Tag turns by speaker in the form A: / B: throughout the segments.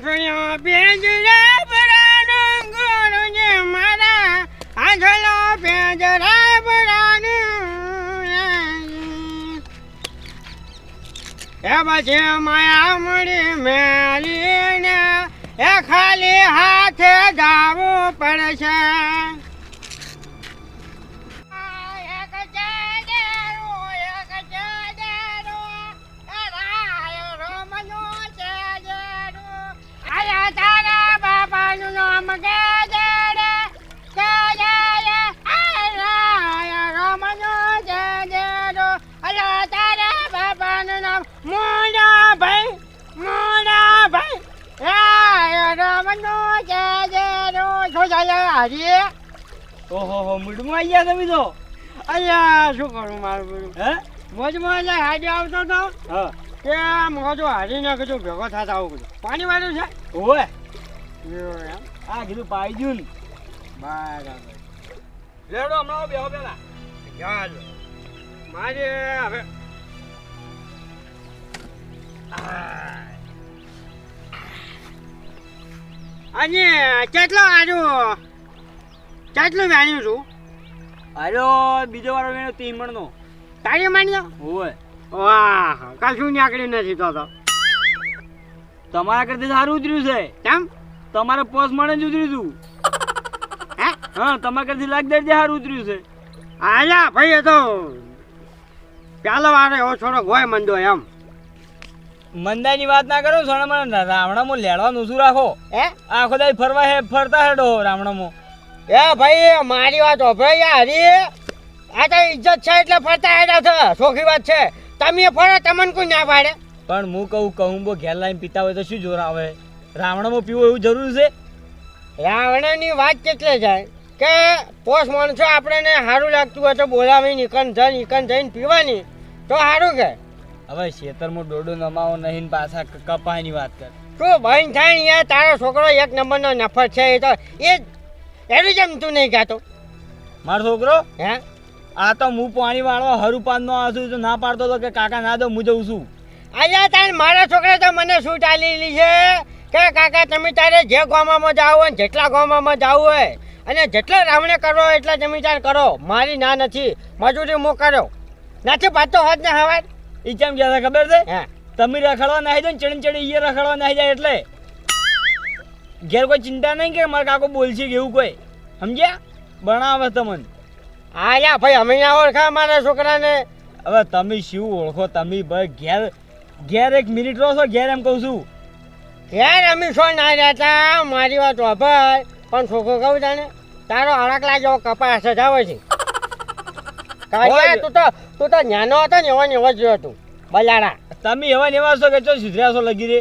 A: આંસુયો પિંજરા ભરાનું જે મારા આંસલો પિંજરા ભરાનું એ પછી માયા મળી મેલીને એ ખાલી હાથે જાવું પડશે. હાજી?
B: ઓહો હો મૂડમાં આવી ગયા તમે તો?
A: અહીંયા શું કરું મારું બધું?
B: હે?
A: મોજમાં એટલે હાડી આવતો તો?
B: હા.
A: કે મોજો હારી ના કીધું ભેગો થતા આવું કીધું પાણી વાળું છે? હોય એમ?
B: આ કીધું પાઈ ગયું ને.
A: બરાબર.
B: લેડો હમણાં બેહો પેલા
A: ચાલો મારે હવે અને કેટલો આડું? કેટલું વાણ્યું છું.
B: અરે બીજો વાળો મેળો તીમણ નો
A: તારી માન્યો
B: હોય
A: વાહ કશું નીકળી નથી તો તો.
B: તમારા કરતા સારું ઉતર્યું છે.
A: કેમ?
B: તમારે પોસ મળે જ ઉતર્યું હતું
A: હે?
B: હા તમારા કરતા લાખ દરજે સારું ઉતર્યું છે.
A: આલા ભાઈ એ તો પેલો વારે એવો છોડો હોય મંદો એમ.
B: મંદાની વાત ના કરો સોનામાં રાવણામાં લેડવાનું શું રાખો.
A: હે?
B: આખો દાઈ ફરવા હે ફરતા હેડો રાવણામાં.
A: એ ભાઈ મારી વાત યાર હરી. આ તો ઇજ્જત છે એટલે ફરતા આવ્યા છે. સોખી વાત છે. તમે ફરો તમને કોઈ ના પાડે.
B: પણ હું કહું કહું બો ઘેર લાઈન પીતા હોય તો શું જોર આવે? રાવણામાં પીવું એવું જરૂર છે?
A: રાવણની વાત કેટલે જાય? કે પોસ માણસો આપણને સારું લાગતું હોય તો બોલાવી નીકળ જઈ નીકળ જઈને પીવાની. તો સારું કે.
B: હવે ખેતરમાં ડોડો નમાવો નહીં પાછા કપાયની વાત કર.
A: શું ભાઈ થાય યાર? તારો છોકરો એક નંબરનો નફર છે એ તો એ એનું જેમ તું નહીં ગાતો.
B: મારો છોકરો?
A: હે?
B: આ તો હું પાણી વાળવા હરુપાન નો આસું તો ના પાડતો તો કે કાકા ના દો હું જઉં છું.
A: અહીંયા તાર મારા છોકરા તો મને શું ચાલેલી છે કે કાકા તમે તારે જે ગામમાં જાવ હોય જેટલા ગામમાં જાવ હોય અને જેટલા રાવણે કરો એટલા તમે કરો. મારી ના નથી. મજૂરી હું કરો. નથી પાતો હોત ને હવાર?
B: એ કેમ ગયા ખબર છે?
A: હે.
B: તમે રખડવા નાહી દો ને ચડી ચડી એ રખડવા નાહી જાય એટલે. ઘેર કોઈ ચિંતા નહીં કે મારા કાકો બોલશે કે એવું કોઈ. સમજ્યા? ભણાવે તમને.
A: યા ભાઈ અમે ના ઓળખા મારા છોકરાને.
B: હવે તમે શું ઓળખો? તમે ભાઈ ઘેર ઘેર એક મિનિટ રહો છો ઘેર એમ કહું છું.
A: યાર અમે છો ના રહેતા મારી વાત ભાઈ પણ છોકરો કહું જાણે તારો અડકલા જેવો કપાસ જ આવે છે. તું તો તું તો નાનો હતો ને એવો ને એવો જ રહ્યો તું. બલાડા.
B: તમે એવા ને એવા છો કે ચો સુધર્યા છો લગી રે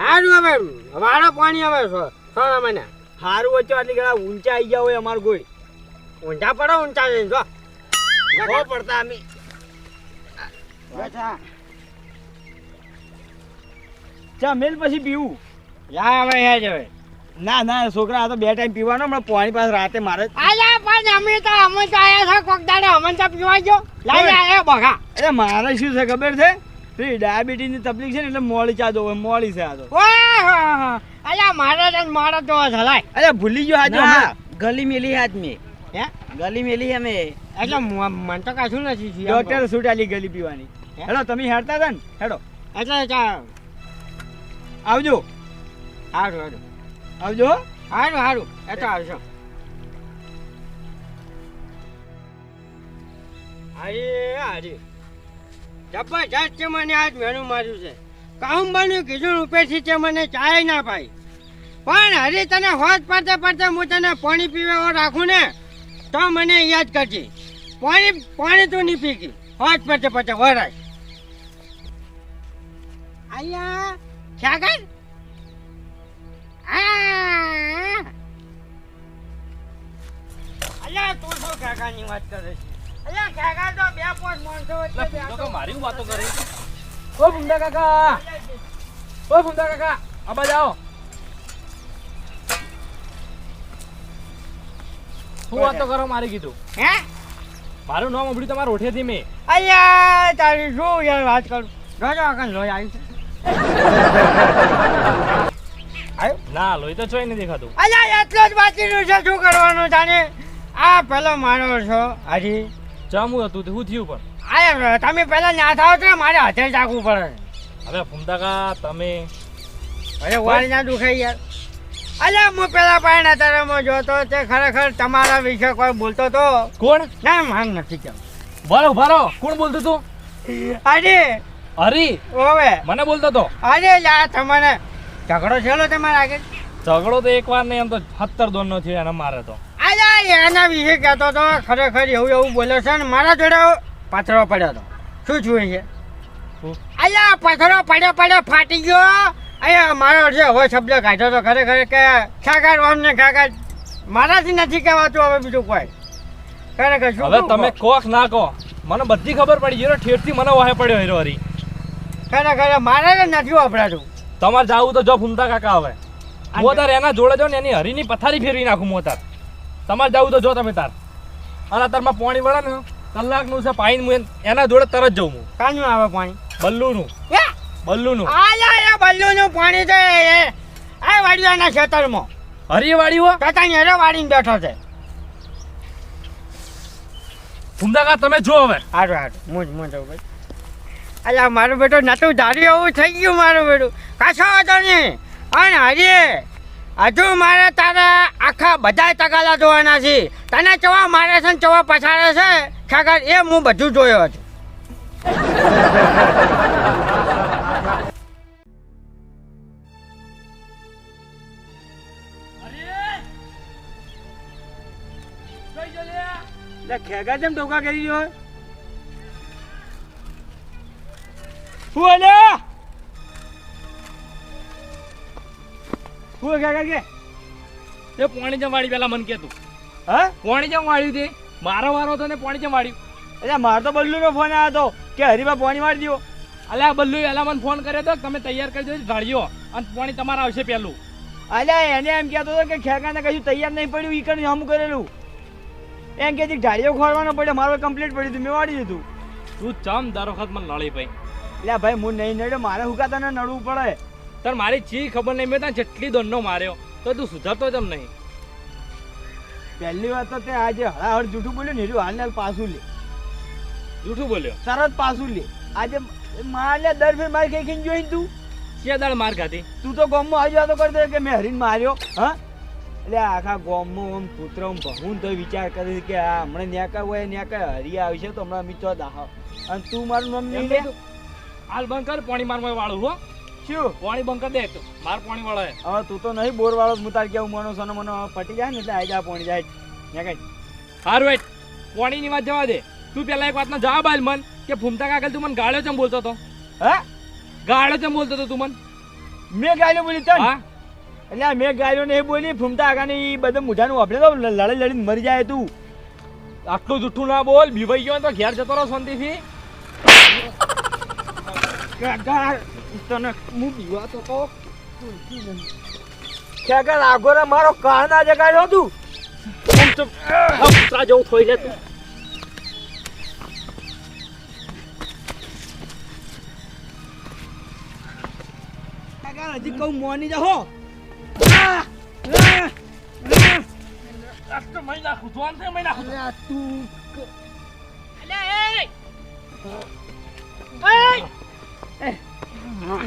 A: સારું હવે વાળો પાણી આવે છો સોના મને.
B: સારું વચ્ચે આટલી ઘણા ઊંચા આવી ગયા હોય અમારું કોઈ
A: ઊંચા પડો ઊંચા જઈને જો.
B: બહુ પડતા અમે. ચા મેલ પછી પીવું.
A: યા હવે યા જ હવે.
B: ના ના છોકરા આ તો બે ટાઈમ પીવાનો હમણાં પાણી પાસે રાતે મારે
A: આલા પણ અમે તો અમે તો આયા છે કોક દાડે અમે તો પીવા જો લાઈ આયા બગા.
B: અરે મારે શું છે ખબર છે? પેલી ડાયાબિટીસની તકલીફ છે ને એટલે મોડી ચા દો મોડી છે આ તો
A: અલ્યા અલા મારા તો મારા તો હલાય.
B: અરે ભૂલી ગયો હાજો હા.
C: ગલી મેલી હાથ મેં
A: હે?
C: ગલી મેલી અમે.
A: એટલે મન તો કાશું નથી
B: ડોક્ટર સુટાલી ગલી પીવાની? હેડો તમે હેડતા હતા ને? હેડો.
A: એટલે
B: આવજો.
A: હારું હારું.
B: આવજો હારું
A: સારું એ તો આવજો. અરે અરે જબરજસ્ત છે મને આજ મેણું માર્યું છે. કામ કીધું ઉપેથી તે મને ચાય ના પાઈ પણ હરી તને હોજ પડતે પડતે હું તને પાણી પીવા રાખું ને, તો મને યાદ કરજે. પાણી પાણી તું નહીં પીકી હોજ પડતે પડતે વરાય. અહીંયા ખ્યાગર અલ્યા, તું શું કાકાની વાત કરે છે?
B: મારી વાતો કરે? ઓ ભૂંડા કાકા! ઓ ભૂંડા કાકા! આબા જાઓ શું વાતો કરો મારે કીધું?
A: હે?
B: મારું નામ અભડ્યું તમારા ઓઠેથી મેં.
A: અલ્યા તારી શું યાર વાત કરું? જોજો આગળ લોહી આવ્યું
B: ના લોહી તો ચોઈ નથી ખાતું
A: અલ્યા એટલો જ બાકીનું છે શું કરવાનું જાણે આ પેલો મારો છો હજી.
D: જામું હતું તે શું થયું પણ?
A: આ તમે પેલા ના થાવ તો મારે હાથે ચાખવું પડે.
D: હવે ફૂમદાકા તમે.
A: અરે વાળ ના દુખાય યાર. અલે હું પેલા પાયણા તારામાં જોતો તે ખરેખર તમારા વિશે કોઈ બોલતો તો
D: કોણ?
A: ના માન નથી કેમ
D: ભરો ભરો કોણ બોલતું તું?
A: આજે
D: હરી
A: ઓવે.
D: મને બોલતો તો.
A: આજે યાર તમને ઝઘડો છેલો તમારા આગળ?
D: ઝઘડો તો એક વાર નહીં એમ તો સત્તર દોનનો થયો એને મારે તો.
A: અલ્યા એના વિશે કહેતો તો ખરેખર એવું એવું બોલે છે ને મારા જોડે પાથરો પડ્યો હતો શું છું? છે અહીંયા પાથરો પડ્યો પડ્યો ફાટી ગયો. અહીંયા મારો જે હવે શબ્દ કાઢ્યો તો ખરેખર કે ખાકાર ઓમ ને ખાકાર મારાથી નથી કહેવાતું હવે બીજું કોઈ. ખરેખર શું
D: હવે તમે? કોક ના કહો. મને બધી ખબર પડી. હીરો ઠેઠથી મને વાહે પડ્યો હીરો હરી.
A: ખરેખર મારે નથી વાપરાતું.
D: તમારે જાવું તો જો ફૂમતા કાકા હવે. મોતાર તાર એના જોડે જો ને એની હરીની પથારી ફેરવી નાખું હું તાર તમારે જવું તો જો તમે તાર. અને તારમાં પાણી વળે ને કલાકનું છે પાણી હું એના જોડે તરત જઉં હું.
A: કાનું આવે પાણી?
D: બલ્લુનું! બલ્લુનું.
A: આ બલ્લુનું પાણી છે એ. આ વાડિયાના ખેતરમાં.
D: હરી હો.
A: કતાની હેરો વાળીને બેઠો છે.
D: ફૂમતા તમે જો હવે.
A: હારું હારું. હું જ હું જઉં ભાઈ. અલ્યા મારું બેટો નતું ધારી એવું થઈ ગયું મારું બેટું. કાશો હતો નહીં. અને હજી હજુ મારે તારા આખા બધા તગાલા જોવાના છે. તને ચવા મારે છે ને ચવા પછાડે છે? ખાગર, એ હું બધું જોયો હતું
B: ખેગા જેમ ટોકા કરી રહ્યો શું અલ્યા? શું ખેગા કે
D: તે પોણી જમ વાળી પેલા મન કે તું.
B: હા?
D: પોણી જમ વાળ્યું તે? મારો વારો હતો ને પોણી જમ વાળ્યું.
B: એટલે મારો તો બલ્લુ નો ફોન આવ્યો હતો કે હરીબા પોણી વાળી દો
D: અલ્યા બલ્લુ એલા મને ફોન કર્યો તો તમે તૈયાર કરી દેજો ઢાળ્યો. અને પોણી તમારે આવશે પેલું
B: અલ્યા એને એમ કહેતો હતો કે ખેકાને કશું તૈયાર નહીં પડ્યું ઈ કરીને હમ કરેલું. એમ કે ઢાળીઓ ખોરવાનો પડ્યો મારો કમ્પ્લીટ પડ્યું હતું મેં વાળી દીધું.
D: તું ચમ દર વખત મને લડી ભાઈ
B: એટલે ભાઈ હું નહીં નડ્યો મારે હુકાતા નડવું પડે.
D: તાર મારી ચી ખબર નહીં મેં તને જેટલી દોડનો માર્યો. તો તું સુધરતો તેમ નહીં.
B: પહેલી વાત તો તે આજે હળાહળ જૂઠું બોલ્યું ને હાલ ને પાછું લે.
D: જૂઠું બોલ્યો?
B: તરત પાછું લે. આજે મારને દર ફેર મારી કઈ કઈ જોઈ તું.
D: ક્યાં દાળ માર ખાધી?
B: તું તો ગોમમાં આવી વાતો કરી દે કે મેં હરીને માર્યો હા? એટલે આખા ગોમમાં આમ પુત્ર ઓમ ભહું તો વિચાર કરે કે આ હમણાં ન્યાકા હોય ન્યાકા હરી છે તો હમણાં મિત્રો દાહ. અને તું મારું નામ નહીં લે
D: હાલ બંધ કર પાણી મારવા વાળું હો.
B: શું?
D: પાણી બંધ કર દે તું. માર પાણી વાળો
B: હવે તું તો નહીં બોર વાળો હું તાર કેવું મનો સોનો મનો પટી જાય ને એટલે આવી જા પોણી જાય. ન્યા કઈ.
D: હારું વેટ પાણીની વાત જવા દે. તું પેલા એક વાતનો જવાબ આલ મન કે ફૂમતા કાકા તું મને ગાળ્યો ચમ બોલતો તો?
B: હા?
D: ગાળ્યો ચમ બોલતો તો તું મન?
B: મેં ગાયલો બોલી તન
D: હા?
B: એટલે મેં ગાયલો નહીં બોલી ફૂમતા આગાને ઈ બધા મુઠાનું વાપરે તો લડી લડીને મરી જાય તું.
D: આટલું જુઠ્ઠું ના બોલ બીવાઈ ગયો તો ઘેર જતો રહો શાંતિથી.
B: તને હું બીવા તો કહો? ખેગર આગોરા મારો કાળના જગાડ્યો તું.
D: કૂતરા જેવું થોઈ લે તું.
B: હજી કહું મોની જા હો
D: આટલું મહી નાખું જોન થઈ મહી નાખું
B: તું
A: શું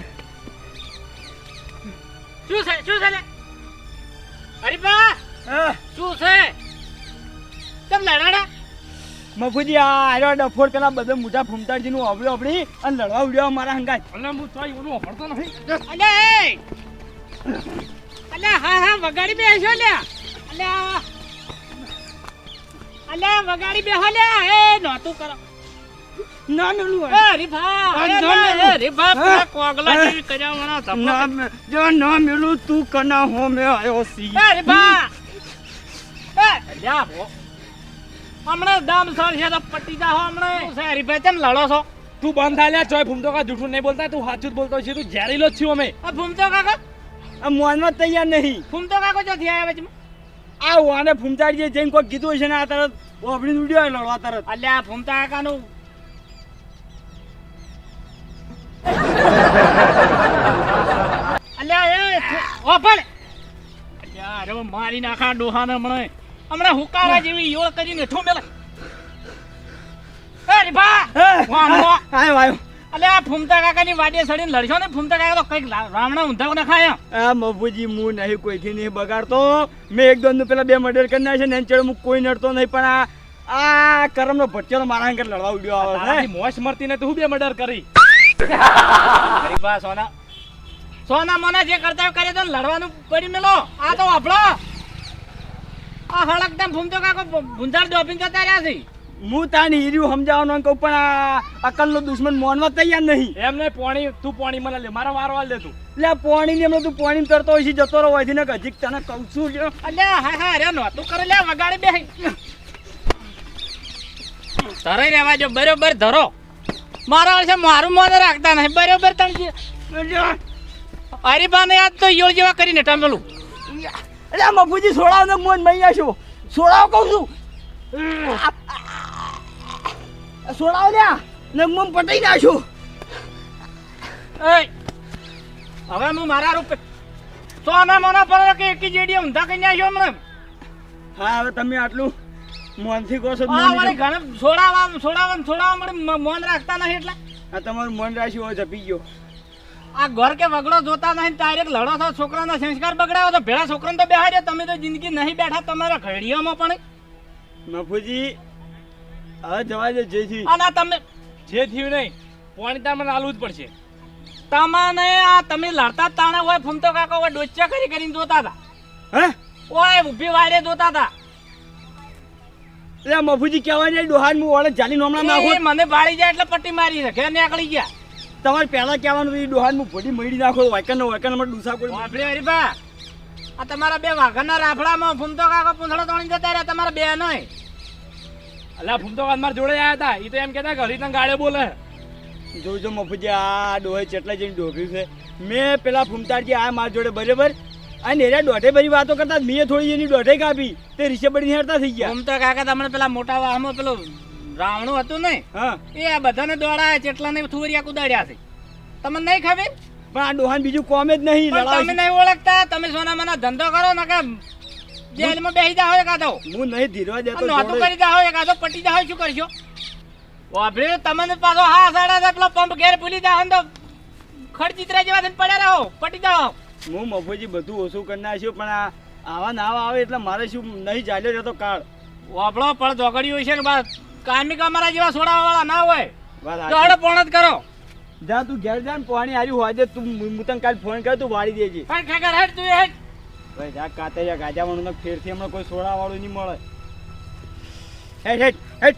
A: છે? શું છે લે? હરીપા શું છે? કેમ લડાડા?
B: મફુજી આ આર્યો ડફોડ પેલા બધા મોટા ફૂમતાડજી નું અવળ્યો આપણી અને લડવા ઉડ્યો મારા હંગાજ
D: અને હું ચોઈ ઓલું પડતો નથી.
A: અલે અલે હા હા વગાડી બેસો લે. અલે. અલે વગાડી બેહો લે. એ નોતું કરો.
B: તું કના હો. મે આયો સી.
A: એ હરીફા એ લ્યા ભો. હમણાં દામ સર છે તો પટી જા હો હમણાં. શું છે લડો છો?
D: તું બંધ થાય લ્યા ચોય ફૂમતો કા જૂઠું નહીં બોલતા? તું સાચું જ બોલતો છે. તું ઝેરીલો જ છું અમે.
A: આ ફૂમતો કાકો?
B: આ મોનમાં તૈયાર નહીં.
A: ફૂમતો કાકો ચોથી આવ્યા વચમાં
B: આ વાને ફૂમતાડીએ જઈને કોઈ કીધું હશે ને આ તરત? ઓબડી ઉડ્યો લડવા તરત.
A: અલ્યા ફૂમતા કાકાનું
E: ઓ પણ. હવે મારી નાખા ડોહાને હમણાં હમણાં હુકારા જેવી યોળ કરીને ઠો મેલે. એ રીભા વાહનો
B: આયો આયો.
E: અલે ફૂમતા કાકાની વાડીએ સડીને લડશો ને? ફૂમતા કાકા તો કંઈક રામણા ઊંધા ને ખાયા
B: આ મફુજી હું નહીં કોઈથી નહીં બગાડતો. મેં એક દોન પેલા બે મર્ડર કરી નાખ્યા ને એની હું કોઈ નડતો નહીં. પણ આ આ કરમનો ભટ્ટેલો મારા અંગર લડવા ઉડ્યો આવે
D: મોસ મરતી ને તું બે મર્ડર કરી.
E: રીભા સોના. સોના મને જે કરતા કરે તો લડવાનું પડી મેલો. આ તો આપણો આ હળકદમ ભૂમતો કાકો ભૂંજાર ડોપિંગ કરતા રહ્યા છે.
B: હું તાને હીર્યું સમજાવવાનો કહું પણ આ અકલનો દુશ્મન મોનવા તૈયાર નહીં.
D: એમને પોણી તું પોણી મને લે મારા વારો લે તું.
B: આ પોણી ને તું પોણી તરતો હોય છે જતો રહો હોય ને હજી તને કહું છું લ્યો.
E: અલે હા હા અરે નહોતું કરે લે વગાડી બે ધરાઈ રહેવા જો બરોબર ધરો. મારા વર્ષે મારું મોન રાખતા નહીં. બરોબર તમે હરીફા ને યાદ તો યોળ જેવા કરીને ટમેલું.
B: એટલે આ મફુજી સોડાવ ને મોન મહી નાખ્યો સોડાવ કહું છું. સોડાવ લ્યા ને મોન પટાઈ નાખ્યો
E: એય હવે હું મારા રૂપે સોના મોના પર કે એકી જેડી ઊંધા કઈ નાખ્યો હમણાં.
B: હા હવે તમે આટલું મોનથી કહો છો મોન.
E: ઘણા છોડાવા છોડાવા છોડાવા મળે મ- મોન રાખતા નહીં એટલે?
B: આ તમારું મન રાખ્યું હોય જપી ગયો.
E: આ ઘર કે વગડો જોતા નહીં ડાયરેક્ટ લડો છો છોકરાના સંસ્કાર બગડાવો તો ભેળા છોકરાને તો બેહાડ્યો. તમે તો જિંદગી નહીં બેઠા તમારા ઘડિયામાં પણ.
B: મફુજી હવે જવા દે જે છે
E: અને તમે
D: જે થયું નહીં પોણી તમને મને આલવું જ પડશે.
E: તમને આ તમે લડતા તાણે હોય ફૂમતો કાકા હોય ડોચ્યા કરી કરીને જોતા હતા.
B: હે?
E: ઓય ઊભી વાડે જોતા હતા.
B: એટલે મફુજી કહેવાય નહીં ડોહાન હું ઓળખ જાલી નોમણા નાખો.
E: મને ભાળી જાય એટલે પટ્ટી મારી છે ઘેર નીકળી ગયા.
B: તમારે પહેલા કહેવાનું એ ડોહાન હું ભોડી મળી નાખો વાયકન ને વાયકનમાં ડૂસા કોઈ
E: વાપરી હરીબા આ તમારા બે વાઘરના રાફડામાં ફૂમતો કાકો પૂંછડો તોડી જતા રહ્યા તમારા બે નહીં.
D: અલા ફૂમતો કાન મારા જોડે આયા હતા. એ તો એમ કહેતા ઘરી તને ગાળે બોલે.
B: જોજો મફુજી આ ડોહે ચેટલા જઈને ડોભ્યું છે. મેં પેલા ફૂમતાજી આ માર જોડે બરાબર? આ નેરા દોઢે બધી વાતો કરતા મેં થોડી એની દોઢે કાપી. તે રીસે બળી હેરતા થઈ ગયા.
E: તો કાકા તમને પેલા મોટા વાહમાં પેલો રાવણું હતું ને?
B: હા.
E: એ આ બધાને દોડાયા ચેટલાને થુવરિયા કુદાડ્યા છે. તમને નહીં ખબર?
B: પણ આ ડોહાન બીજું કોમે જ નહીં
E: તમે નહીં ઓળખતા તમે સોના મના ધંધો કરો ને કે જેલમાં બેસી જાઓ એકાદો.
B: હું નહીં ધીરવા દેતો
E: નહોતું
B: જોડે.
E: કરી જાઓ એકાદો પટી જાઓ શું કરશો? વાપરે તમને પાછો હા સાડા પેલો પંપ ઘેર ભૂલી જાઓ ને તો ખડચિત્રા જેવા થઈને પડ્યા રહો પટી જાઓ.
B: હું મફુજી બધું ઓછું કરી નાખ્યું પણ આ આવા ના આવે એટલે મારે શું નહીં ચાલ્યો જતો કાળ.
E: વાપડો પણ ચોકડી હોય છે કે બસ. કામી અમારા જેવા સોડાવા વાળા ના હોય. તો. પોણ જ કરો.
B: જા તું ઘેર જા ને પાણી હાર્યું હોય દે. તું હું તને કાલ ફોન કર તું વાળી દેજે.
E: પણ ખેકર હેડ તું હેડ
B: ભાઈ જા કાતરિયા ગાજા વાળું ફેરથી હમણાં કોઈ સોડા વાળું નહીં મળે. હેડ હેડ હેટ